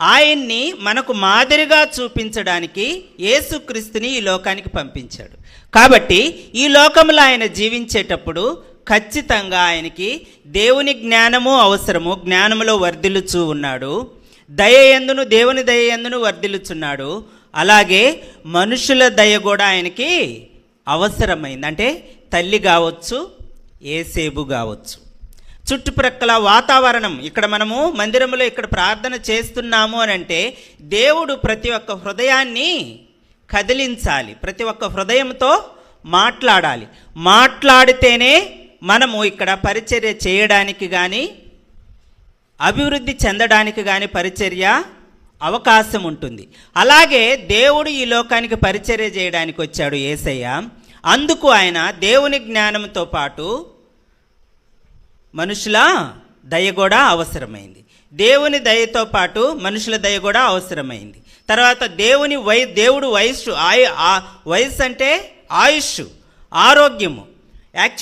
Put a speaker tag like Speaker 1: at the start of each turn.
Speaker 1: ఆయన్ని మనకు మాదిరిగా చూపించడానికి యేసుక్రీస్తుని ఈ లోకానికి పంపించాడు. కాబట్టి ఈ లోకంలో ఆయన జీవించేటప్పుడు ఖచ్చితంగా ఆయనకి దేవుని జ్ఞానము అవసరము జ్ఞానములో వర్ధిల్లుచూ ఉన్నాడు. దయ ఎందును దేవుని దయ ఎందును వర్ధిల్లుచున్నాడు. అలాగే మనుషుల దయ కూడా ఆయనకి అవసరమైంది. అంటే తల్లి కావచ్చు ఏసేబు కావచ్చు. చుట్టుప్రక్కల వాతావరణం. ఇక్కడ మనము మందిరంలో ఇక్కడ ప్రార్థన చేస్తున్నాము అని అంటే దేవుడు ప్రతి ఒక్క హృదయాన్ని కదిలించాలి. ప్రతి ఒక్క హృదయంతో మాట్లాడాలి. మాట్లాడితేనే మనము ఇక్కడ పరిచర్య చేయడానికి కానీ అభివృద్ధి చెందడానికి కానీ పరిచర్య అవకాశం ఉంటుంది. అలాగే దేవుడు ఈ లోకానికి పరిచర్య చేయడానికి వచ్చాడు ఏసయ్య. అందుకు ఆయన దేవుని జ్ఞానంతో పాటు మనుషుల దయ కూడా అవసరమైంది. దేవుని దయతో పాటు మనుషుల దయ కూడా అవసరమైంది. తర్వాత దేవుని వై దేవుడు వయస్సు ఆయు ఆ వయస్సు అంటే ఆయుష్ ఆరోగ్యము. యాక్చువల్